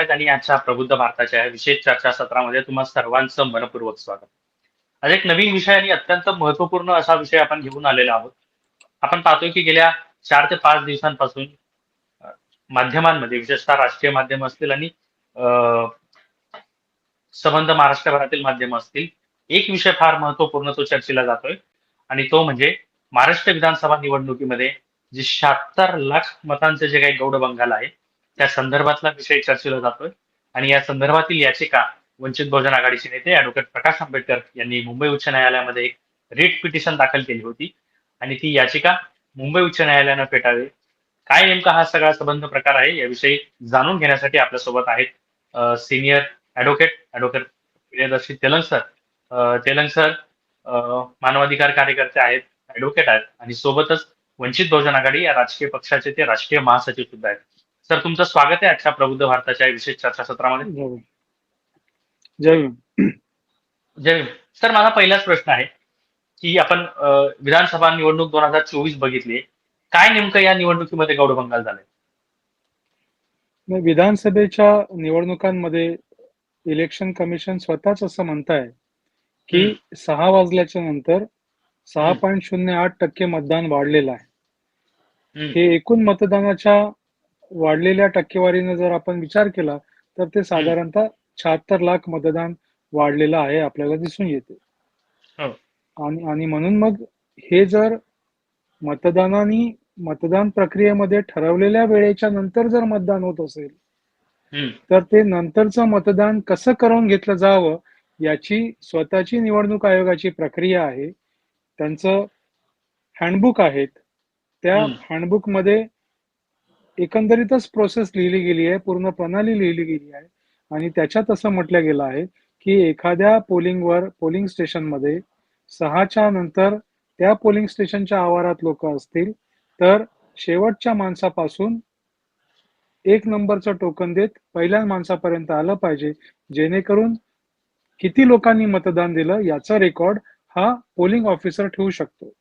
आणि आजच्या प्रबुद्ध भारताच्या विशेष चर्चा सत्रामध्ये तुम्हा सर्वांचं मनपूर्वक स्वागत. आज एक नवीन विषय आणि अत्यंत महत्त्वपूर्ण असा विषय आपण घेऊन आलेलो आहोत. आपण पाहतोय की गेल्या चार ते पाच दिवसांपासून माध्यमांमध्ये विशेषतः राष्ट्रीय माध्यम असतील आणि संबंध महाराष्ट्रभरातील माध्यम असतील एक विषय फार महत्त्वपूर्ण तो चर्चेला जातोय आणि तो म्हणजे महाराष्ट्र विधानसभा निवडणुकीमध्ये जे शहात्तर लाख मतांचे जे काही गौड बंगाल आहे त्या संदर्भातला विषय चर्चेला जातोय. आणि या संदर्भातील याचिका वंचित बहुजन आघाडीचे नेते अॅडव्होकेट प्रकाश आंबेडकर यांनी मुंबई उच्च न्यायालयामध्ये एक रिट पिटिशन दाखल केली होती. आणि ती याचिका मुंबई उच्च न्यायालयानं फेटाळली. काय नेमका हा सगळा संबंध प्रकार आहे याविषयी जाणून घेण्यासाठी आपल्यासोबत आहेत senior advocate advocate Priyadarshi Telang sir. Telang sir मानवाधिकार कार्यकर्ते आहेत ऍडव्होकेट आहेत आणि सोबतच वंचित बहुजन आघाडी या राजकीय पक्षाचे ते राष्ट्रीय महासचिव सुद्धा आहेत. सर तुमचं स्वागत आहे आजच्या प्रबुद्ध भारताच्या विशेष चर्चासत्रामध्ये जय भीम. जय. जय. सर माझा पहिलाच प्रश्न आहे की आपण विधानसभा निवडणूक दोन हजार चोवीस बघितली काय नेमकं या निवडणुकीमध्ये गौड बंगाल झालंय विधानसभेच्या निवडणुकांमध्ये इलेक्शन कमिशन स्वतःच असं म्हणत आहे की सहा वाजल्याच्या नंतर सहा. पॉईंट शून्य आठ टक्के मतदान वाढलेलं आहे हे एकूण मतदानाच्या वाढलेल्या टक्केवारीने जर आपण विचार केला तर ते साधारणतः शहात्तर लाख मतदान वाढलेलं आहे आपल्याला दिसून येते. हो. आणि आणि म्हणून मग हे जर मतदानाने मतदान प्रक्रियेमध्ये ठरवलेल्या वेळेच्या नंतर जर मतदान होत असेल तर ते नंतरचं मतदान कसं करून घेतलं जावं याची स्वतःची निवडणूक आयोगाची प्रक्रिया आहे. त्यांचं हँडबुक आहेत. त्या. हँडबुकमध्ये एकंदरीतच प्रोसेस लिहिली गेली आहे पूर्ण प्रणाली लिहिली गेली आहे आणि त्याच्यात असं म्हटलं गेलं आहे की एखाद्या पोलिंगवर पोलिंग स्टेशनमध्ये सहाच्या नंतर त्या पोलिंग स्टेशनच्या आवारात लोक असतील तर शेवटच्या माणसापासून एक नंबरचं टोकन देत पहिल्या माणसापर्यंत आलं पाहिजे जेणेकरून किती लोकांनी मतदान दिलं याचा रेकॉर्ड हा पोलिंग ऑफिसर ठेवू शकतो.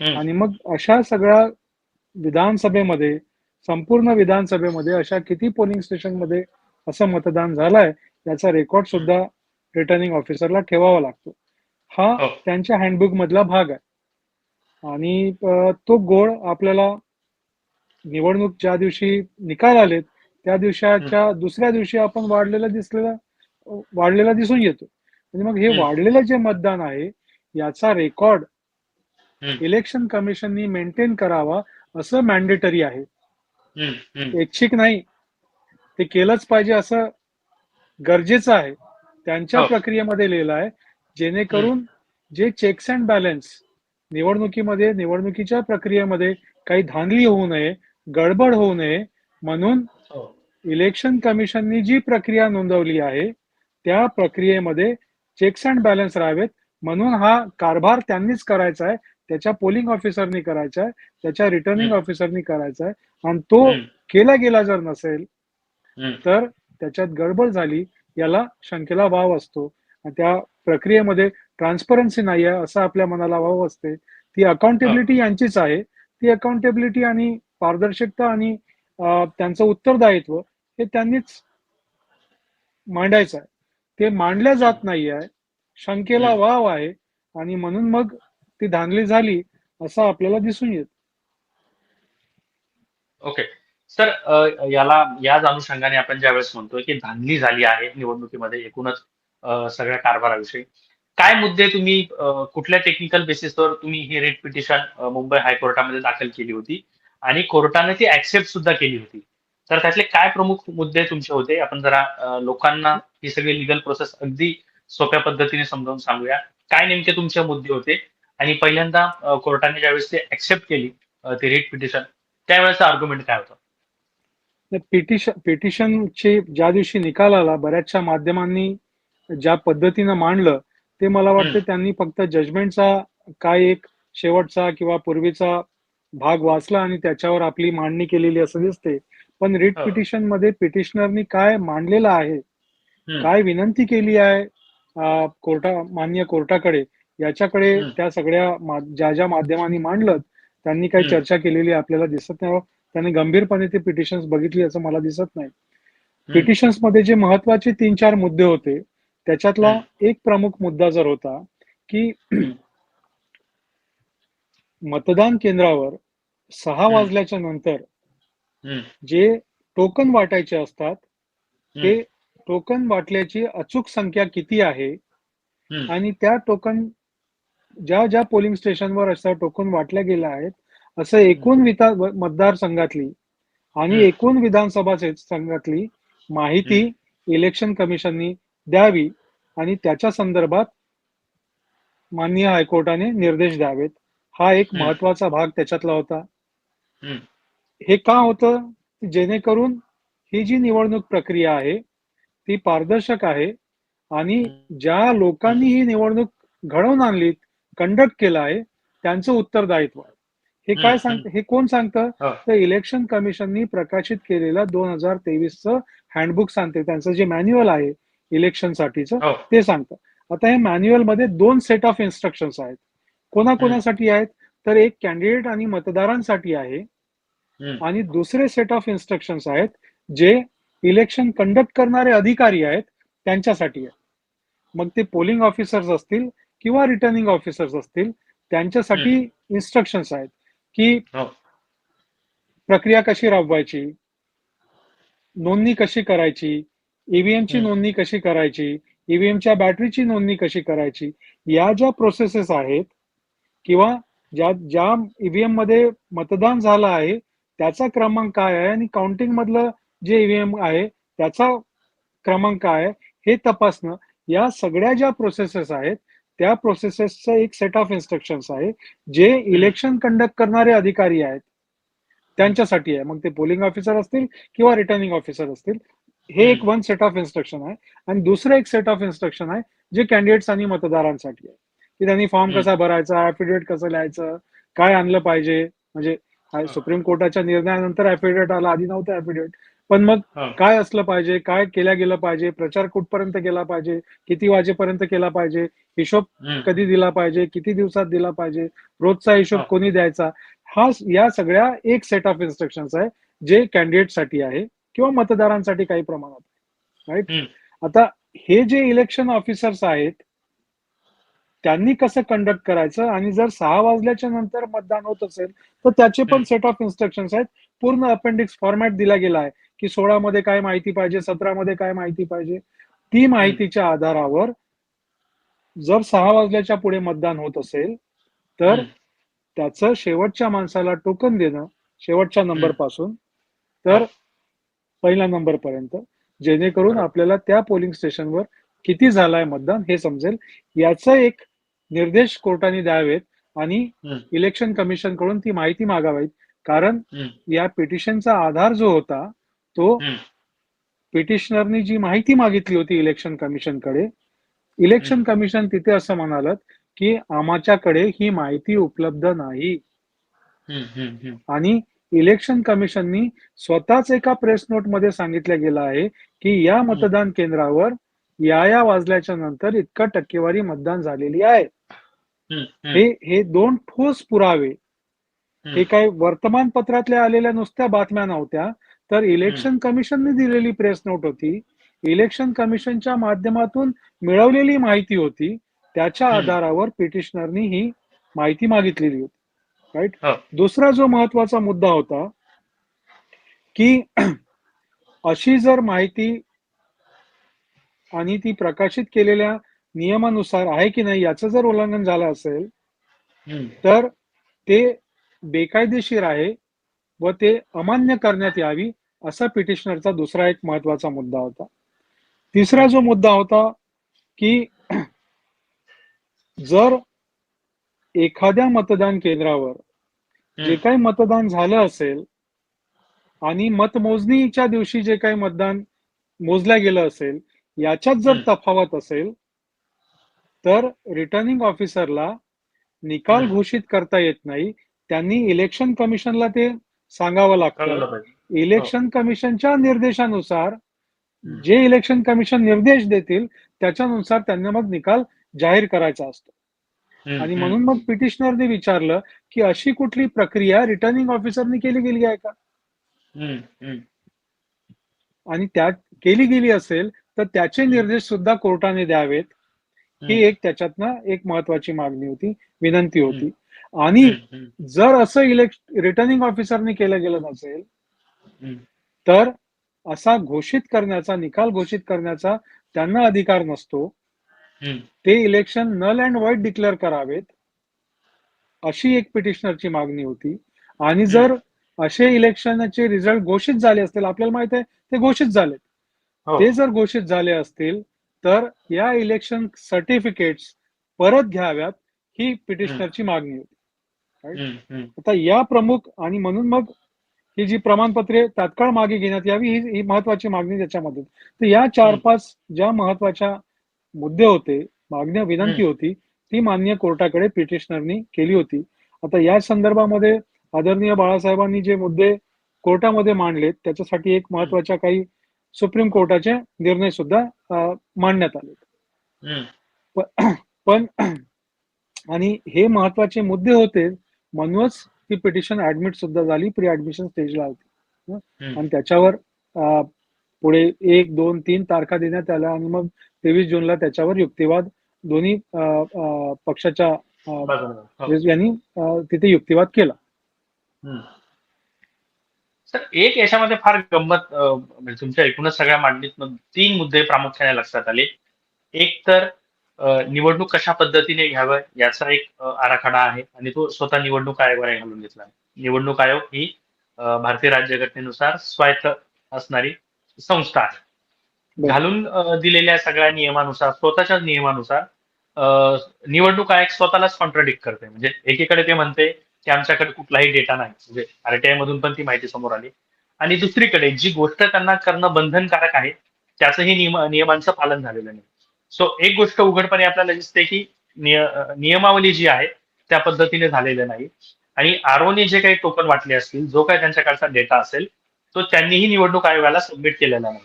आणि मग अशा सगळ्या विधानसभेमध्ये संपूर्ण विधानसभेमध्ये अशा किती पोलिंग स्टेशनमध्ये असं मतदान झालंय याचा रेकॉर्ड सुद्धा रिटर्निंग ऑफिसरला ठेवावा लागतो हा हो. त्यांच्या हँडबुक मधला भाग आहे आणि तो गोळ आपल्याला निवडणूक ज्या दिवशी निकाल आलेत त्या दिवसाच्या दुसऱ्या दिवशी आपण वाढलेला दिसलेला वाढलेला दिसून येतो म्हणजे मग हे. वाढलेलं जे मतदान आहे याचा रेकॉर्ड. इलेक्शन कमिशननी मेंटेन करावा असं मॅन्डेटरी आहे. ऐच्छिक नाही. ते केलंच पाहिजे असं गरजेचं आहे. त्यांच्या हो. प्रक्रियेमध्ये लिहिलं आहे जेणेकरून जे चेक्स अँड बॅलन्स निवडणुकीमध्ये निवडणुकीच्या प्रक्रियेमध्ये काही धांदली होऊ नये गडबड होऊ नये म्हणून हो. इलेक्शन कमिशननी जी प्रक्रिया नोंदवली आहे त्या प्रक्रियेमध्ये चेक्स अँड बॅलन्स राहावेत. म्हणून हा कारभार त्यांनीच करायचा आहे. त्याच्या पोलिंग ऑफिसरनी करायचा आहे त्याच्या रिटर्निंग. ऑफिसरनी करायचा आहे आणि तो केला गेला जर नसेल. तर त्याच्यात गडबड झाली याला शंकेला वाव असतो. आणि त्या प्रक्रियेमध्ये ट्रान्सपरन्सी नाही आहे असं आपल्या मनाला वाव असते. ती अकाउंटेबिलिटी यांचीच आहे. ती अकाउंटेबिलिटी आणि पारदर्शकता आणि त्यांचं उत्तरदायित्व हे त्यांनीच मांडायचं आहे ते मांडल्या जात नाही आहे शंकेला. वाव आहे. आणि म्हणून मग ती धांदली झाली असं आपल्याला दिसून येत. ओके सर याला याच अनुषंगाने आपण ज्यावेळेस म्हणतोय की धांदली झाली आहे निवडणुकीमध्ये एकूणच सगळ्या कारभाराविषयी. काय मुद्दे तुम्ही कुठल्या टेक्निकल बेसिसवर तुम्ही ही रेट पिटिशन मुंबई हायकोर्टामध्ये दाखल केली होती? आणि कोर्टाने ती ऍक्सेप्ट सुद्धा केली होती. तर त्यातले काय प्रमुख मुद्दे तुमचे होते? आपण जरा लोकांना ही सगळी लिगल प्रोसेस अगदी सोप्या पद्धतीने समजावून सांगूया. काय नेमके तुमचे मुद्दे होते? आणि पहिल्यांदा कोर्टाने ज्यावेळेस ते ऍक्सेप्ट केली ती रेट पिटिशन त्यावेळेचा आर्ग्युमेंट काय होता पिटिशन पिटिशनचे ज्या दिवशी निकाल आला बऱ्याचशा माध्यमांनी ज्या पद्धतीनं मांडलं ते मला वाटतं. त्यांनी फक्त जजमेंटचा काय एक शेवटचा किंवा पूर्वीचा भाग वाचला आणि त्याच्यावर आपली मांडणी केलेली असं दिसते पण रिट. पिटिशनमध्ये पिटिशनरनी काय मांडलेलं आहे. काय विनंती केली आहे कोर्टा मान्य कोर्टाकडे याच्याकडे. त्या सगळ्या ज्या ज्या माध्यमांनी मांडलं त्यांनी काही. चर्चा केलेली आपल्याला दिसत नाही त्यांनी गंभीरपणे ते पिटिशन्स बघितली असं मला दिसत नाही पिटिशन्समध्ये जे महत्त्वाचे तीन चार मुद्दे होते त्याच्यातला. एक प्रमुख मुद्दा जर होता की मतदान केंद्रावर सहा. वाजल्याच्या नंतर. जे टोकन वाटायचे असतात. ते टोकन वाटल्याची अचूक संख्या किती आहे. आणि त्या टोकन ज्या ज्या पोलिंग स्टेशनवर असं टोकन वाटल्या गेल्या आहेत असं एकूण मतदारसंघातली आणि. एकूण विधानसभा संघातली माहिती इलेक्शन कमिशननी द्यावी आणि त्याच्या संदर्भात माननीय हायकोर्टाने निर्देश द्यावेत हा एक. महत्त्वाचा भाग त्याच्यातला होता. हे का होतं जेणेकरून ही जी निवडणूक प्रक्रिया आहे ती पारदर्शक आहे आणि ज्या लोकांनी ही निवडणूक घडवून आणली कंडक्ट केलं आहे त्यांचं उत्तरदायित्व आहे. हे काय सांगतं हे कोण सांगतं. तर इलेक्शन कमिशननी प्रकाशित केलेलं दोन हजार तेवीसचं हँडबुक सांगते. त्यांचं जे मॅन्युअल आहे इलेक्शन साठीचं हो. ते सांगतं. आता हे मॅन्युअलमध्ये दोन सेट ऑफ इन्स्ट्रक्शन्स आहेत. कोणाकोणासाठी आहेत? तर एक कॅन्डिडेट आणि मतदारांसाठी आहे. आणि दुसरे सेट ऑफ इन्स्ट्रक्शन्स आहेत जे इलेक्शन कंडक्ट करणारे अधिकारी आहेत त्यांच्यासाठी आहे मग ते पोलिंग ऑफिसर्स असतील किंवा रिटर्निंग ऑफिसर्स असतील त्यांच्यासाठी इन्स्ट्रक्शन्स आहेत की हो. प्रक्रिया कशी राबवायची नोंदणी कशी करायची ईव्हीएम ची हम्म. नोंदणी कशी करायची ईव्हीएमच्या बॅटरीची नोंदणी कशी करायची या ज्या प्रोसेसेस आहेत किंवा ज्या ज्या ईव्हीएममध्ये मतदान झालं आहे त्याचा क्रमांक काय आहे आणि काउंटिंग मधलं जे ईव्हीएम आहे त्याचा क्रमांक काय आहे हे तपासणं या सगळ्या ज्या प्रोसेसेस आहेत त्या प्रोसेसेसचं एक सेट ऑफ इन्स्ट्रक्शन्स आहे जे इलेक्शन कंडक्ट करणारे अधिकारी आहेत त्यांच्यासाठी आहे. मग ते पोलिंग ऑफिसर असतील किंवा रिटर्निंग ऑफिसर असतील हे एक वन सेट ऑफ इन्स्ट्रक्शन आहे. आणि दुसरं एक सेट ऑफ इन्स्ट्रक्शन आहे जे कॅन्डिडेट्स आणि मतदारांसाठी आहे. की त्यांनी फॉर्म. कसा भरायचा ऍफिडेविट कसं लिहायचं काय आणलं पाहिजे? म्हणजे सुप्रीम कोर्टाच्या निर्णयानंतर ऍफिडेविट आला आधी नव्हतं ऍफिडेविट पण मग. काय असलं पाहिजे? काय केल्या गेलं पाहिजे? प्रचार कुठपर्यंत केला पाहिजे? किती वाजेपर्यंत केला पाहिजे? हिशोब. कधी दिला पाहिजे? किती दिवसात दिला पाहिजे? रोजचा हिशोब. कोणी द्यायचा? हा या सगळ्या एक सेट ऑफ इन्स्ट्रक्शन्स आहे जे कॅन्डिडेटसाठी आहे किंवा मतदारांसाठी काही प्रमाणात राईट. आता हे जे इलेक्शन ऑफिसर्स आहेत त्यांनी कसं कंडक्ट करायचं? आणि जर सहा वाजल्याच्या नंतर मतदान होत असेल तर त्याचे पण. सेट ऑफ इन्स्ट्रक्शन्स आहेत. पूर्ण अपेंडिक्स फॉर्मॅट दिला गेला आहे की सोळा मध्ये काय माहिती पाहिजे सतरा मध्ये काय माहिती पाहिजे. ती माहितीच्या आधारावर जर सहा वाजल्याच्या पुढे मतदान होत असेल तर. त्याचं शेवटच्या माणसाला टोकन देणं शेवटच्या नंबर. पासून तर पहिल्या नंबर पर्यंत जेणेकरून आपल्याला त्या पोलिंग स्टेशनवर किती झालाय मतदान हे समजेल. याचं एक निर्देश कोर्टाने द्यावेत आणि. इलेक्शन कमिशनकडून ती माहिती मागावीत कारण. या पिटिशनचा आधार जो होता तो. पिटिशनरनी जी माहिती मागितली होती इलेक्शन कमिशनकडे इलेक्शन हम्म. कमिशन तिथे असं म्हणालं की आमच्याकडे ही माहिती उपलब्ध नाही. आणि इलेक्शन कमिशननी स्वतःच एका प्रेस नोटमध्ये सांगितलं गेलं आहे की या मतदान केंद्रावर या या वाजल्याच्या नंतर इतका टक्केवारी मतदान झालेली आहे. हे हे दोन ठोस पुरावे. हे काही वर्तमानपत्रातल्या आलेल्या नुसत्या बातम्या नव्हत्या तर इलेक्शन कमिशनने दिलेली प्रेस नोट होती. इलेक्शन कमिशनच्या माध्यमातून मिळवलेली माहिती होती. त्याच्या. आधारावर पिटिशनरनी ही माहिती मागितलेली होती. राईट हो. दुसरा जो महत्त्वाचा मुद्दा होता की अशी जर माहिती आणि ती प्रकाशित केलेल्या नियमानुसार आहे की नाही याचं जर उल्लंघन झालं असेल. तर ते बेकायदेशीर आहे व ते अमान्य करण्यात यावी असा पिटिशनरचा दुसरा एक महत्त्वाचा मुद्दा होता तिसरा जो मुद्दा होता की जर एखाद्या मतदान केंद्रावर जे. काही मतदान झालं असेल आणि मतमोजणीच्या दिवशी जे काही मतदान मोजल्या गेलं असेल याच्यात जर. तफावत असेल तर रिटर्निंग ऑफिसरला निकाल. घोषित करता येत नाही. त्यांनी इलेक्शन कमिशनला ते सांगावं लागतं. इलेक्शन कमिशनच्या निर्देशानुसार हम्म. जे इलेक्शन कमिशन निर्देश देतील त्याच्यानुसार त्यांना मग निकाल जाहीर करायचा असतो. आणि म्हणून मग पिटिशनरने विचारलं की अशी कुठली प्रक्रिया रिटर्निंग ऑफिसरनी केली गेली आहे का. आणि त्या केली गेली असेल तर त्याचे निर्देश सुद्धा कोर्टाने द्यावेत. ही एक त्याच्यातनं एक महत्वाची मागणी होती विनंती होती. आणि जर असं इलेक्ट रिटर्निंग ऑफिसरने केलं गेलं नसेल. तर असा घोषित करण्याचा निकाल घोषित करण्याचा त्यांना अधिकार नसतो. ते election null and void declare करावेत अशी एक पिटिशनरची मागणी होती. आणि जर असे इलेक्शनचे रिझल्ट घोषित झाले असतील आपल्याला माहीत आहे ते घोषित झाले हो. ते जर घोषित झाले असतील तर या इलेक्शन सर्टिफिकेट्स परत घ्याव्यात ही पिटिशनरची मागणी होती. आता या प्रमुख आणि म्हणून मग ही जी प्रमाणपत्रे तात्काळ मागे घेण्यात यावी ही ही महत्वाची मागणी त्याच्यामध्ये तर या चार. पाच ज्या महत्त्वाच्या मुद्दे होते मागण्या विनंती. होती ती मान्य कोर्टाकडे पिटिशनरनी केली होती आता या संदर्भामध्ये आदरणीय बाळासाहेबांनी जे मुद्दे कोर्टामध्ये मांडलेत त्याच्यासाठी एक महत्त्वाच्या काही सुप्रीम कोर्टाचे निर्णय सुद्धा मांडण्यात आले. पण आणि हे महत्त्वाचे मुद्दे होते म्हणूनच ती पिटिशन ऍडमिट सुद्धा झाली प्री ऍडमिशन स्टेजला होती. आणि त्याच्यावर पुढे एक दोन तीन तारखा देण्यात आल्या आणि मग तेवीस जूनला त्याच्यावर युक्तिवाद दोन्ही पक्षाच्या. हो. यांनी तिथे युक्तिवाद केला सर एक याच्यामध्ये फार गंमत म्हणजे तुमच्या एकूणच सगळ्या मांडणीत तीन मुद्दे प्रामुख्याने लक्षात आले. एक तर निवडणूक कशा पद्धतीने घ्यावं याचा एक आराखडा आहे आणि तो स्वतः निवडणूक आयोगाने घालून घेतला. आहे निवडणूक आयोग ही भारतीय राज्यघटनेनुसार स्वायत्त असणारी संस्था आहे. घालून दिलेल्या सगळ्या नियमानुसार स्वतःच्या नियमानुसार निवडणूक आयोग स्वतःलाच कॉन्ट्रडिक्ट करते म्हणजे एकीकडे ते म्हणते की आमच्याकडे कुठलाही डेटा नाही. म्हणजे आरटीआय मधून पण ती माहिती समोर आली. आणि दुसरीकडे जी गोष्ट त्यांना करणं बंधनकारक आहे त्याचंही नियम नियमांचं पालन झालेलं नाही. सो एक गोष्ट उघडपणे आपल्याला दिसते की निय- नियमावली जी आहे त्या पद्धतीने झालेलं नाही. आणि आरोने जे काही टोकन वाटले असतील जो काही त्यांच्याकडचा डेटा असेल तो त्यांनीही निवडणूक आयोगाला सबमिट केलेला नाही.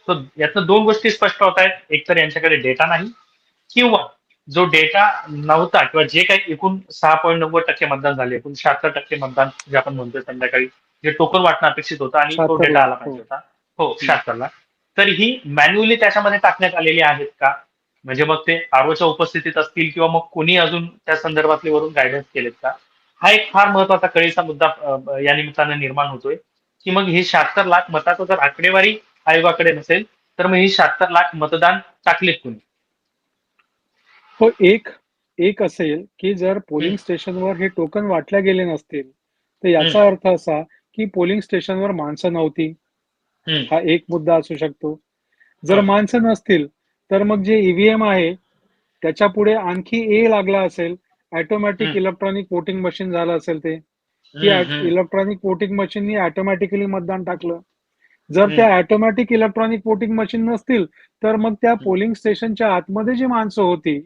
सो यातनं दोन गोष्टी स्पष्ट होत आहेत. एक तर यांच्याकडे डेटा नाही किंवा जो डेटा नव्हता किंवा जे काही एकूण सहा पॉईंट नव्वद टक्के मतदान झाले एकूण शहात्तर टक्के मतदान जे आपण म्हणतोय संध्याकाळी जे टोकन वाटणं अपेक्षित होतं आणि तो 76 डेटा आला पाहिजे. होता. हो शहात्तरला. तर ही मॅन्युअली त्याच्यामध्ये टाकण्यात आलेली आहेत का? म्हणजे मग ते आरोच्या उपस्थितीत असतील किंवा मग कोणी अजून त्या संदर्भातले वरून गायडन्स केलेत का? हा एक फार महत्त्वाचा कळीचा मुद्दा या निमित्तानं निर्माण होतोय की मग ही शहात्तर लाख मताचं जर आकडेवारी आयोगाकडे नसेल तर मग ही शहात्तर लाख मतदान टाकलेत कोणी? हो एक एक असेल की जर पोलिंग स्टेशनवर हे टोकन वाटल्या गेले नसतील तर याचा अर्थ असा की पोलिंग स्टेशनवर माणसं नव्हती. हा एक मुद्दा असू शकतो जर. माणसं नसतील तर मग जे ईव्हीएम आहे त्याच्या पुढे आणखी ए लागला असेल ऑटोमॅटिक. इलेक्ट्रॉनिक वोटिंग मशीन झालं असेल ते की. इलेक्ट्रॉनिक वोटिंग मशीननी ऑटोमॅटिकली मतदान टाकलं जर. त्या ऑटोमॅटिक इलेक्ट्रॉनिक वोटिंग मशीन नसतील तर मग त्या पोलिंग स्टेशनच्या आतमध्ये जी माणसं होती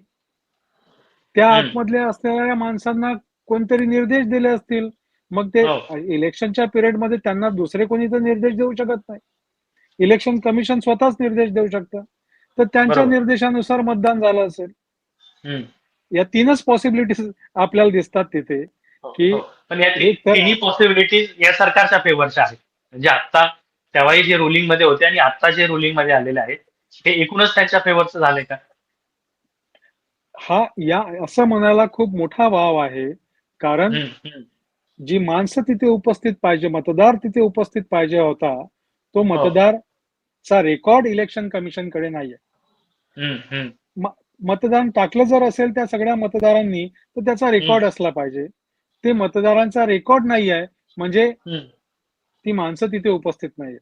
त्या. आतमधल्या असलेल्या माणसांना कोणतरी निर्देश दिले असतील मग ते हो. इलेक्शनच्या पिरियडमध्ये त्यांना दुसरे कोणी तर निर्देश देऊ शकत नाही इलेक्शन कमिशन स्वतःच निर्देश देऊ शकतं तर त्यांच्या. निर्देशानुसार मतदान झालं असेल. या तीनच पॉसिबिलिटीज आपल्याला दिसतात तिथे हो, की हो. पण तिन्ही पॉसिबिलिटीज या सरकारच्या फेवरच्या आहेत म्हणजे आता तेव्हाही जे रुलिंगमध्ये होते आणि आता जे रुलिंगमध्ये आलेले आहेत हे एकूणच त्यांच्या फेवरचं झालंय का हा या असं म्हणायला खूप मोठा वाव आहे. कारण. जी माणसं तिथे उपस्थित पाहिजे मतदार तिथे उपस्थित पाहिजे होता तो मतदारचा रेकॉर्ड इलेक्शन कमिशनकडे नाहीये. मतदान टाकलं जर असेल त्या सगळ्या मतदारांनी तर त्याचा रेकॉर्ड असला पाहिजे. ते मतदारांचा रेकॉर्ड नाही आहे म्हणजे. ती माणसं तिथे उपस्थित नाहीये.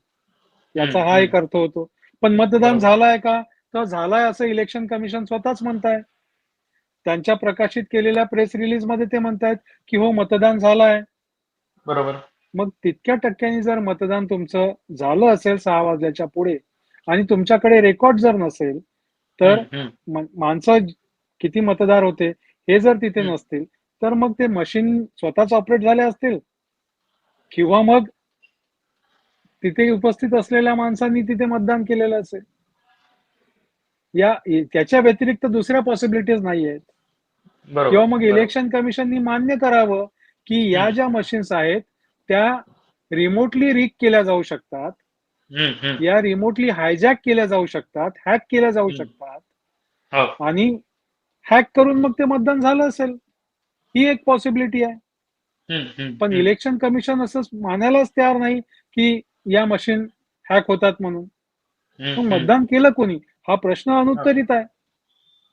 याचा हा एक अर्थ होतो. पण मतदान. झालाय का? तर झालाय असं इलेक्शन कमिशन स्वतःच म्हणताय. त्यांच्या प्रकाशित केलेल्या प्रेस रिलीजमध्ये ते म्हणतायत की हो मतदान झालंय. बरोबर. मग तितक्या टक्क्यांनी जर मतदान तुमचं झालं असेल सहा वाजल्याच्या पुढे आणि तुमच्याकडे रेकॉर्ड जर नसेल तर माणसं किती मतदार होते हे जर तिथे. नसतील तर मग ते मशीन स्वतःच ऑपरेट झाले असतील? किंवा मग तिथे उपस्थित असलेल्या माणसांनी तिथे मतदान केलेलं असेल? या त्याच्या व्यतिरिक्त दुसऱ्या पॉसिबिलिटीज नाही आहेत किंवा मग. इलेक्शन कमिशननी मान्य करावं की या. ज्या मशीन्स आहेत त्या रिमोटली रिक केल्या जाऊ शकतात. या रिमोटली हायजॅक केल्या जाऊ शकतात हॅक केल्या जाऊ. शकतात हो आणि हॅक करून मग ते मतदान झालं असेल ही एक पॉसिबिलिटी आहे पण. इलेक्शन कमिशन असं मानायलाच तयार नाही की या मशीन हॅक होतात म्हणून. मतदान केलं कोणी हा प्रश्न अनुत्तरित आहे.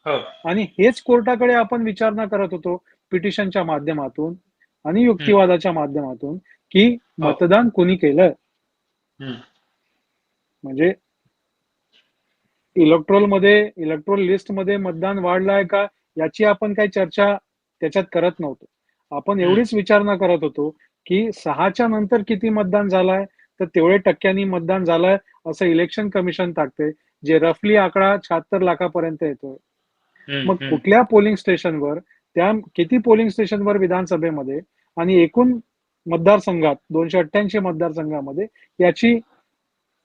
हो. आणि हेच कोर्टाकडे आपण विचारणा करत होतो पिटिशनच्या माध्यमातून आणि युक्तिवादाच्या माध्यमातून की मतदान कोणी केलं. म्हणजे इलेक्ट्रोलमध्ये इलेक्ट्रोल लिस्टमध्ये मतदान वाढलंय का? याची आपण काही चर्चा त्याच्यात करत नव्हतो. आपण एवढीच विचारणा करत होतो की सहाच्या नंतर किती मतदान झालंय? तर तेवढे टक्क्यांनी मतदान झालंय असं इलेक्शन कमिशन टाकते. जे रफली आकडा शहात्तर लाखापर्यंत येतोय. मग. कुठल्या पोलिंग स्टेशनवर त्या किती पोलिंग स्टेशनवर विधानसभेमध्ये आणि एकूण मतदारसंघात दोनशे अठ्ठ्याऐंशी मतदारसंघामध्ये याची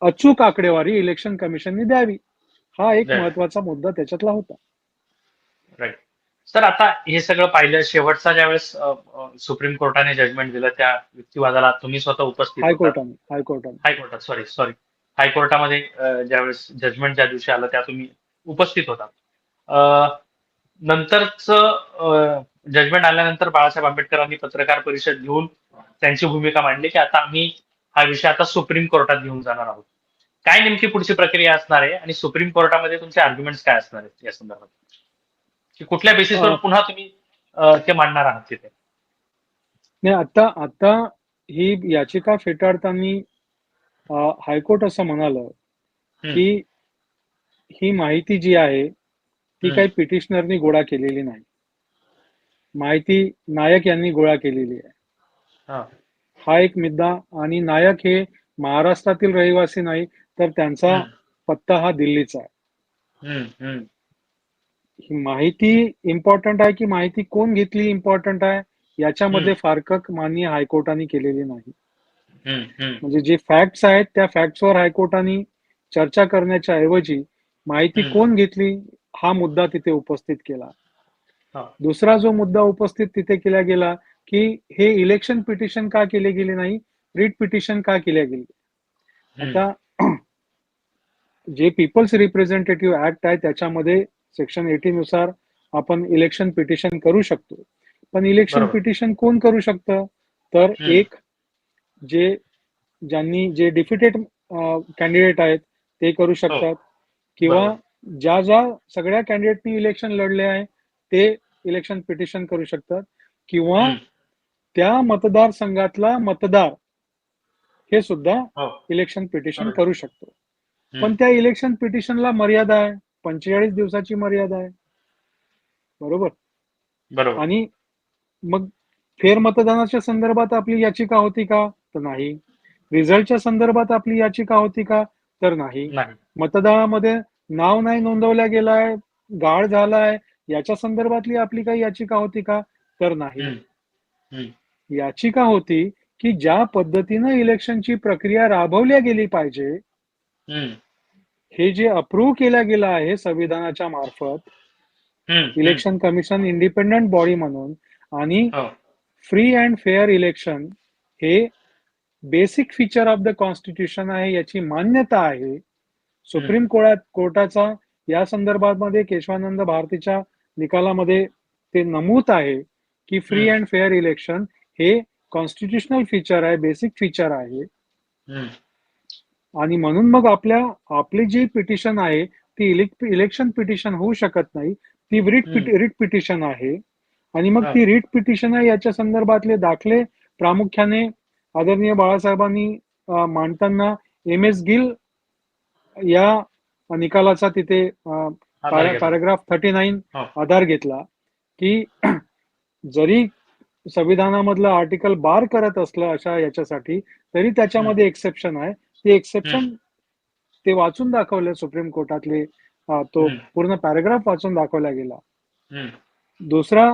अचूक आकडेवारी इलेक्शन कमिशनने द्यावी. हा एक. महत्त्वाचा मुद्दा त्याच्यातला होता. राईट सर आता हे सगळं पाहिलं शेवटचा ज्यावेळेस सुप्रीम कोर्टाने जजमेंट दिलं त्या युक्तिवादाला तुम्ही स्वतः उपस्थित हायकोर्टाने हायकोर्टाने हायकोर्टात सॉरी सॉरी हायकोर्टामध्ये ज्यावेळेस जजमेंट ज्या दिवशी आलं त्या तुम्ही उपस्थित होता. नंतरच जजमेंट आल्यानंतर बाळासाहेब आंबेडकरांनी पत्रकार परिषद घेऊन त्यांची भूमिका मांडली की आता आम्ही हा विषय आता सुप्रीम कोर्टात घेऊन जाणार आहोत. काय नेमकी पुढची प्रक्रिया असणार आहे आणि सुप्रीम कोर्टामध्ये तुमचे आर्ग्युमेंट्स काय असणार आहेत या संदर्भात? की कुठल्या बेसिसवर पुन्हा तुम्ही ते मांडणार आहात तिथे? नाही आता आता ही याचिका फेटाळताना हायकोर्ट असं म्हणालं. की ही माहिती जी आहे ती. काही पिटिशनरनी गोळा केलेली नाही माहिती नायक यांनी गोळा केलेली आहे हा. एक मुद्दा आणि नायक हे महाराष्ट्रातील रहिवासी नाही तर त्यांचा. पत्ता हा दिल्लीचा आहे. ही माहिती इम्पॉर्टंट आहे की माहिती कोण घेतली इम्पॉर्टंट आहे याच्यामध्ये. फारकत माननीय हायकोर्टाने केलेली नाही. म्हणजे जे फॅक्ट्स आहेत त्या फॅक्ट्सवर हायकोर्टाने चर्चा करण्याच्या ऐवजी माहिती. कोण घेतली हा मुद्दा तिथे उपस्थित केला. दुसरा जो मुद्दा उपस्थित तिथे केला गेला की हे इलेक्शन पिटिशन का केले गेले नाही रिट पिटिशन का केले गेले. आता जे पीपल्स रिप्रेझेंटेटिव्ह ऍक्ट आहे त्याच्यामध्ये सेक्शन एटी नुसार आपण इलेक्शन पिटिशन करू शकतो पण इलेक्शन. पिटिशन कोण करू शकतं तर. एक जे ज्यांनी जे डिफिटेड कॅन्डिडेट आहेत ते करू शकतात किंवा हो. ज्या ज्या सगळ्या कॅन्डिडेटनी इलेक्शन लढले आहे ते इलेक्शन पिटिशन करू शकतात किंवा. त्या मतदारसंघातला मतदार हे सुद्धा हो. इलेक्शन पिटिशन बरोबर. करू शकतो. पण त्या इलेक्शन पिटिशनला मर्यादा आहे पंचेचाळीस दिवसाची मर्यादा आहे बरोबर बरोबर आणि मग फेरमतदानाच्या संदर्भात आपली याचिका होती का तर नाही रिझल्टच्या संदर्भात आपली याचिका होती का तर नाही मतदानामध्ये नाव नाही नोंदवल्या गेलाय गाळ झालाय याच्या संदर्भातली आपली काही याचिका होती का तर नाही. याचिका होती की ज्या पद्धतीनं इलेक्शनची प्रक्रिया राबवल्या गेली पाहिजे. हे जे अप्रूव्ह केल्या गेलं आहे संविधानाच्या मार्फत. इलेक्शन कमिशन इंडिपेंडंट बॉडी म्हणून आणि. फ्री अँड फेअर इलेक्शन हे basic feature of the constitution आहे याची मान्यता आहे सुप्रीम कोर्टात कोर्टाचा या संदर्भामध्ये केशवानंद भारतीच्या निकालामध्ये ते नमूद आहे की फ्री. अँड फेअर इलेक्शन हे कॉन्स्टिट्युशनल फीचर आहे बेसिक फीचर आहे. आणि म्हणून मग आपल्या आपली जी पिटिशन आहे ती इलेक इलेक्शन पिटिशन होऊ शकत नाही ती रिट. रिट पिटिशन आहे आणि मग. ती रिट पिटिशन आहे याच्या संदर्भातले दाखले प्रामुख्याने आदरणीय बाळासाहेबांनी मांडताना एम एस गिल या निकालाचा तिथे. Paragraph thirty nine. आधार घेतला की जरी संविधानामधलं आर्टिकल बार करत असलं अशा याच्यासाठी तरी त्याच्यामध्ये एक्सेप्शन आहे ते एक्सेप्शन. ते वाचून दाखवले सुप्रीम कोर्टातले तो. पूर्ण पॅराग्राफ वाचून दाखवला गेला. दुसरा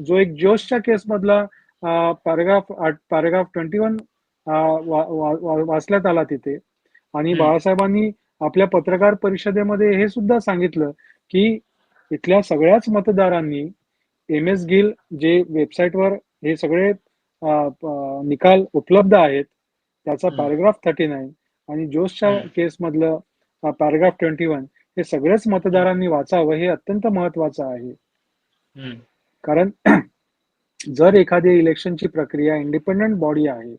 जो एक जोशच्या केस मधला पॅराग्राफ पॅराग्राफ ट्वेंटी वन वाचण्यात आला तिथे आणि. बाळासाहेबांनी आपल्या पत्रकार परिषदेमध्ये हे सुद्धा सांगितलं की इथल्या सगळ्याच मतदारांनी एम एस गिल जे वेबसाईटवर हे सगळे निकाल उपलब्ध आहेत त्याचा. पॅराग्राफ थर्टी नाईन आणि जोसच्या. केस मधलं पॅराग्राफ ट्वेंटी वन हे सगळेच मतदारांनी वाचावं हे अत्यंत महत्वाचं आहे. कारण जर एखादी इलेक्शनची प्रक्रिया इंडिपेंडंट बॉडी आहे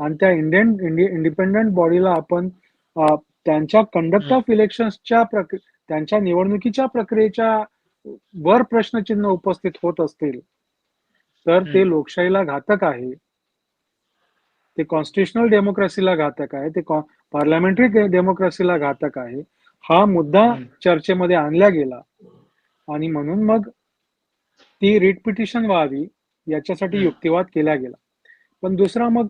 आणि त्या इंडियन इंडिपेंडंट बॉडीला आपण त्यांच्या कंडक्ट. ऑफ इलेक्शन्सच्या प्रक्रि त्यांच्या निवडणुकीच्या प्रक्रियेच्या वर प्रश्नचिन्ह उपस्थित होत असतील तर ते. लोकशाहीला घातक आहे ते कॉन्स्टिट्युशनल डेमोक्रेसीला घातक आहे ते पार्लमेंटरी डेमोक्रेसीला घातक आहे हा मुद्दा. चर्चेमध्ये आणला गेला आणि म्हणून मग ती रिट पिटिशन व्हावी याच्यासाठी. युक्तिवाद केला गेला पण दुसरा मग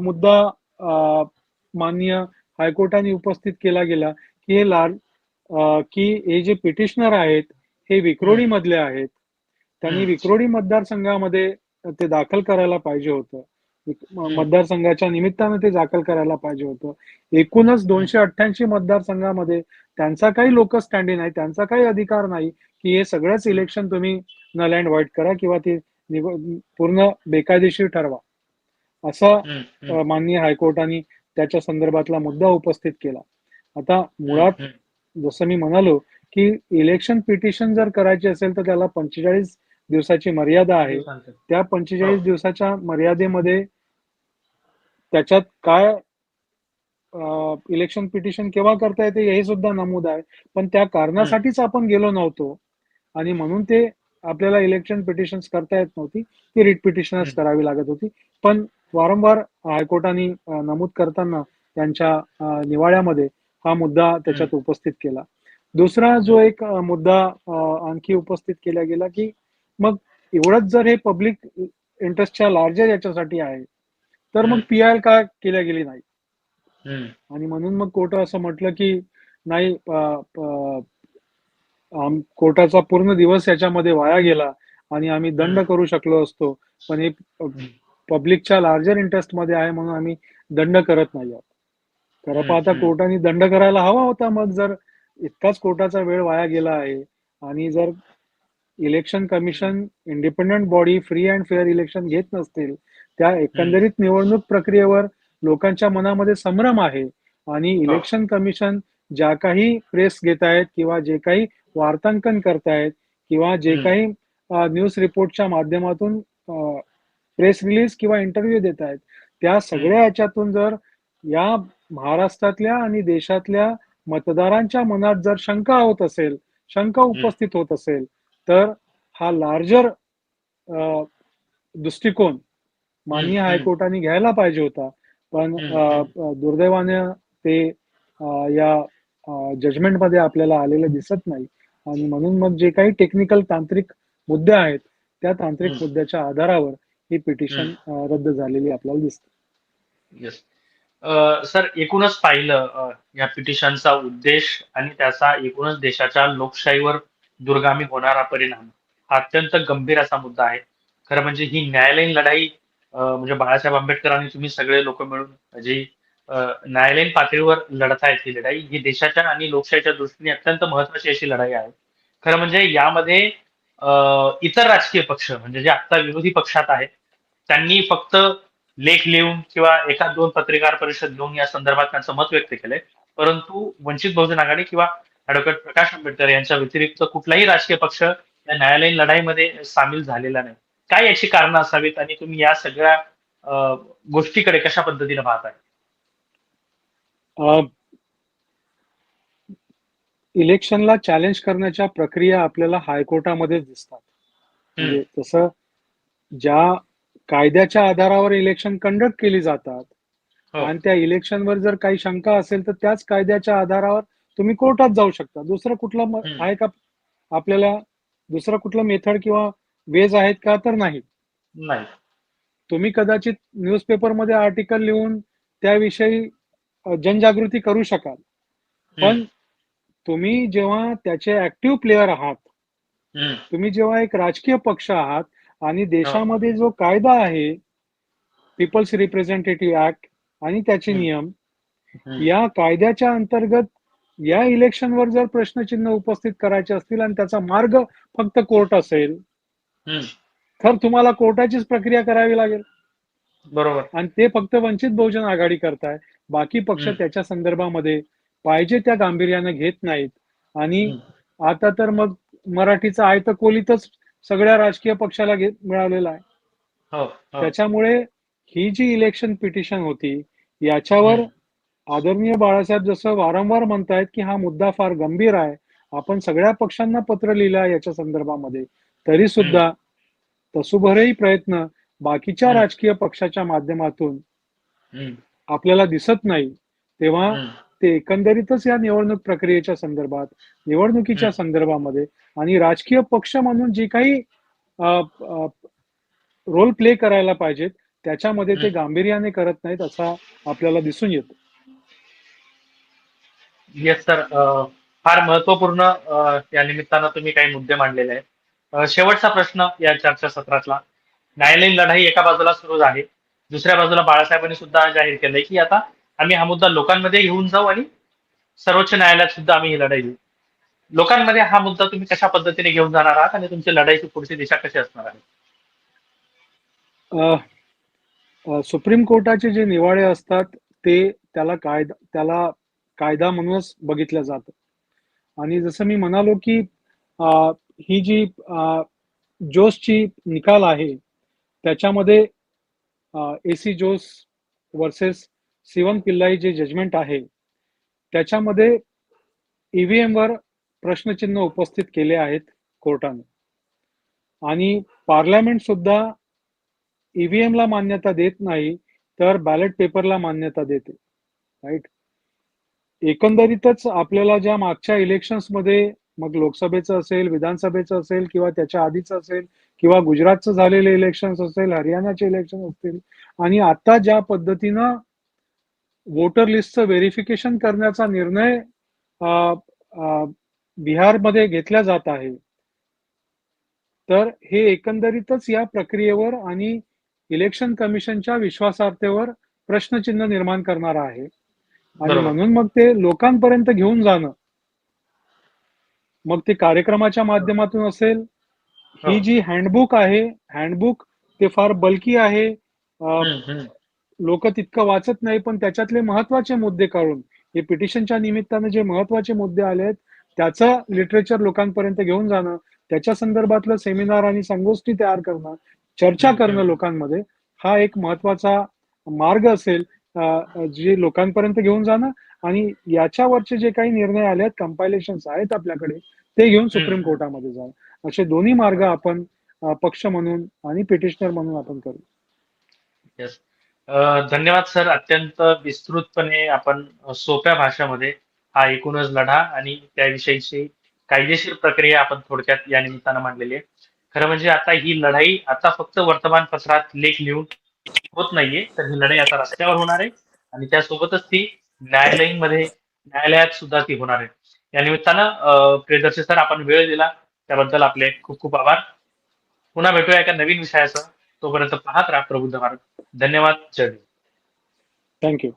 मुद्दा अ, माननीय हायकोर्टाने उपस्थित केला गेला की हे लाल की हे जे पिटिशनर आहेत हे विक्रोडी मधले आहेत त्यांनी. विक्रोडी मतदारसंघामध्ये ते दाखल करायला पाहिजे होतं. मतदारसंघाच्या निमित्तानं ते दाखल करायला पाहिजे होतं एकूणच दोनशे अठ्ठ्याऐंशी मतदारसंघामध्ये त्यांचा काही लोक स्टँडिंग नाही त्यांचा काही अधिकार नाही की हे सगळंच इलेक्शन तुम्ही नल अँड व्हाईट करा किंवा ते पूर्ण बेकायदेशीर ठरवा. असं. माननीय हायकोर्टाने त्याच्या संदर्भातला मुद्दा उपस्थित केला. आता मुळात. जसं मी म्हणालो की इलेक्शन पिटिशन जर करायची असेल तर त्याला पंचेचाळीस दिवसाची मर्यादा आहे. त्या पंचेचाळीस हो. दिवसाच्या मर्यादेमध्ये त्याच्यात काय इलेक्शन पिटिशन केव्हा करता येते हे सुद्धा नमूद आहे. पण त्या कारणासाठीच आपण गेलो नव्हतो. आणि म्हणून ते आपल्याला इलेक्शन पिटिशन्स करता येत नव्हती ती रिट पिटिशनच. करावी लागत होती पण वारंवार हायकोर्टाने नमूद करताना त्यांच्या निवाड्यामध्ये हा मुद्दा त्याच्यात उपस्थित केला दुसरा जो एक मुद्दा आणखी उपस्थित केला गेला की मग एवढंच जर हे पब्लिक इंटरेस्टच्या लार्जर याच्यासाठी आहे तर मग. पी आय का केल्या गेली नाही. आणि म्हणून मग कोर्ट असं म्हटलं की नाही कोर्टाचा पूर्ण दिवस याच्यामध्ये वाया गेला आणि आम्ही दंड. करू शकलो असतो. पण हे पब्लिकच्या लार्जर इंटरेस्टमध्ये आहे म्हणून आम्ही दंड करत नाही आहोत. खरं पाहता हम्म. कोर्टाने दंड करायला हवा होता मग जर इतकाच कोर्टाचा वेळ वाया गेला आहे आणि जर election commission independent body free and fair election घेत नसतील त्या एकंदरीत निवडणूक प्रक्रियेवर लोकांच्या मनामध्ये संभ्रम आहे. आणि इलेक्शन कमिशन ज्या काही प्रेस घेत आहेत किंवा जे काही वार्तांकन करतायत किंवा जे. काही न्यूज रिपोर्टच्या माध्यमातून प्रेस रिलीज किंवा इंटरव्ह्यू देत आहेत त्या सगळ्या याच्यातून जर या महाराष्ट्रातल्या आणि देशातल्या मतदारांच्या मनात जर शंका होत असेल शंका उपस्थित होत असेल तर हा लार्जर दृष्टिकोन माननीय. हायकोर्टाने घ्यायला पाहिजे होता. पण दुर्दैवाने ते या जजमेंटमध्ये आपल्याला आलेलं दिसत नाही. आणि म्हणून मग जे काही टेक्निकल तांत्रिक मुद्दे आहेत त्या तांत्रिक. मुद्द्याच्या आधारावर ही पिटिशन रद्द झालेली आपल्याला दिसते. येस सर एकूणच पाहिलं या पिटिशनचा उद्देश आणि त्याचा एकूणच देशाच्या लोकशाहीवर दुर्गामी होणारा परिणाम. हा अत्यंत गंभीर असा मुद्दा आहे. खरं म्हणजे ही न्यायालयीन लढाई म्हणजे बाळासाहेब आंबेडकर आणि तुम्ही सगळे लोक मिळून जी न्यायालयीन पातळीवर लढतायत ही लढाई. ही देशाच्या आणि लोकशाहीच्या दृष्टीने अत्यंत महत्वाची अशी लढाई आहे. खरं म्हणजे यामध्ये इतर राजकीय पक्ष म्हणजे जे आता विरोधी पक्षात आहेत त्यांनी फक्त लेख लिहून किंवा एका दोन पत्रकार परिषद घेऊन या संदर्भात त्यांचं मत व्यक्त केलंय. परंतु वंचित बहुजन आघाडी किंवा ऍडव्होकेट प्रकाश आंबेडकर यांच्या व्यतिरिक्त कुठलाही राजकीय पक्ष या न्यायालयीन लढाईमध्ये सामील झालेला नाही. काय याची कारणं असावीत आणि तुम्ही या सगळ्या गोष्टीकडे कशा पद्धतीने पाहताय? इलेक्शनला चॅलेंज करण्याच्या प्रक्रिया आपल्याला हायकोर्टामध्ये दिसतात. म्हणजे तसं ज्या कायद्याच्या आधारावर इलेक्शन कंडक्ट केली जातात हो. आणि त्या इलेक्शनवर जर काही शंका असेल तर त्याच कायद्याच्या आधारावर तुम्ही कोर्टात जाऊ शकता. दुसरं कुठलं. आहे का आपल्याला दुसरं कुठलं मेथड किंवा वेज आहेत का तर नाही. नाही. तुम्ही कदाचित न्यूजपेपरमध्ये आर्टिकल लिहून त्याविषयी जनजागृती करू शकाल पण तुम्ही जेव्हा त्याचे ऍक्टिव्ह प्लेअर आहात. तुम्ही जेव्हा एक राजकीय पक्ष आहात आणि देशामध्ये जो कायदा आहे पीपल्स रिप्रेझेंटेटिव्ह ऍक्ट आणि त्याचे. नियम. या कायद्याच्या अंतर्गत या इलेक्शनवर जर प्रश्नचिन्ह उपस्थित करायचे असतील आणि त्याचा मार्ग फक्त कोर्ट असेल. तर तुम्हाला कोर्टाचीच प्रक्रिया करावी लागेल बरोबर. आणि ते फक्त वंचित बहुजन आघाडी करताय. बाकी पक्ष. त्याच्या संदर्भामध्ये पाहिजे त्या गांभीर्यानं घेत नाहीत. आणि. आता तर मग मराठीचा आयत कोलीतच सगळ्या राजकीय पक्षाला घेत मिळालेला आहे. हो हो. त्याच्यामुळे ही जी इलेक्शन पिटिशन होती याच्यावर. आदरणीय बाळासाहेब जसं वारंवार म्हणतायत की हा मुद्दा फार गंभीर आहे. आपण सगळ्या पक्षांना पत्र लिहिलं आहे याच्या संदर्भामध्ये. तरी सुद्धा तसुभरही प्रयत्न बाकीच्या. राजकीय पक्षाच्या माध्यमातून. आपल्याला दिसत नाही तेव्हा. ते एकंदरीतच या निवडणूक प्रक्रियेच्या संदर्भात निवडणुकीच्या. संदर्भामध्ये आणि राजकीय पक्ष म्हणून जी काही रोल प्ले करायला पाहिजेत त्याच्यामध्ये ते. गांभीर्याने करत नाहीत असा आपल्याला दिसून येतो येस सर फार महत्त्वपूर्ण या निमित्तानं तुम्ही काही मुद्दे मांडलेले आहेत शेवटचा प्रश्न या चर्चासत्रातला न्यायालयीन लढाई एका बाजूला सुरू आहे. दुसऱ्या बाजूला बाळासाहेबांनी सुद्धा जाहीर केलंय की आता आम्ही हा मुद्दा लोकांमध्ये घेऊन जाऊ आणि सर्वोच्च न्यायालयात सुद्धा आम्ही ही लढाई देऊ. लोकांमध्ये हा मुद्दा तुम्ही कशा पद्धतीने घेऊन जाणार आहात आणि तुमची लढाईची पुढची दिशा कशी असणार आहे? सुप्रीम कोर्टाचे जे निवाडे असतात ते त्याला कायदा त्याला कायदा म्हणूनच बघितलं जातं. आणि जसं मी म्हणालो की अ, ही जी अ, जोसची निकाल आहे त्याच्यामध्ये A C Jose versus Sivan Pillai जे जजमेंट आहे त्याच्यामध्ये ईव्हीएम वर प्रश्नचिन्ह उपस्थित केले आहेत कोर्टाने. आणि पार्लमेंट सुद्धा ईव्हीएम ला मान्यता देत नाही तर बॅलेट पेपरला मान्यता देते. राईट एकंदरीतच आपल्याला ज्या मागच्या इलेक्शन्समध्ये मग लोकसभेचं असेल विधानसभेचं असेल किंवा त्याच्या आधीचं असेल किंवा गुजरातचं झालेले इलेक्शन्स असेल हरियाणाचे इलेक्शन असतील आणि आता ज्या पद्धतीनं वोटर लिस्टचं व्हेरिफिकेशन करण्याचा निर्णय बिहारमध्ये घेतला जात आहे तर हे एकंदरीतच या प्रक्रियेवर आणि इलेक्शन कमिशनच्या विश्वासार्हतेवर प्रश्नचिन्ह निर्माण करणार आहे आणि. म्हणून मग ते लोकांपर्यंत घेऊन जाणं मग ते कार्यक्रमाच्या माध्यमातून असेल ही. जी हँडबुक आहे हँडबुक ते फार बल्की आहे. लोक तितकं वाचत नाही पण त्याच्यातले महत्त्वाचे मुद्दे काढून हे पिटिशनच्या निमित्तानं जे महत्त्वाचे मुद्दे आले आहेत त्याचं लिटरेचर लोकांपर्यंत घेऊन जाणं त्याच्या संदर्भातलं सेमिनार आणि संगोष्ठी तयार करणं चर्चा करणं. लोकांमध्ये हा एक महत्त्वाचा मार्ग असेल जे लोकांपर्यंत घेऊन जाणं आणि याच्यावरचे जे काही निर्णय आले आहेत कंपायलेशन आहेत आपल्याकडे ते घेऊन सुप्रीम. कोर्टामध्ये जाणं असे दोन्ही मार्ग आपण पक्ष म्हणून आणि पिटिशनर म्हणून आपण करू Yes. अ, धन्यवाद सर अत्यंत विस्तृतपणे आपण सोप्या भाषेमध्ये हा एकूणच लढा आणि त्याविषयीची कायदेशीर प्रक्रिया आपण थोडक्यात या निमित्तानं मांडलेली आहे खरं म्हणजे आता ही लढाई आता फक्त वर्तमानपत्रात लेख लिहून होत नाहीये तर ही लढाई आता रस्त्यावर होणार आहे आणि त्यासोबतच ती न्यायालयीन मध्ये न्यायालयात सुद्धा ती होणार आहे. या निमित्तानं प्रियदर्शी सर आपण वेळ दिला. त्याबद्दल आपले खूप खूप आभार. पुन्हा भेटूया एका नवीन विषयासह. तोपर्यंत पाहत राहा प्रबुद्ध भारत. धन्यवाद. जय थँक्यू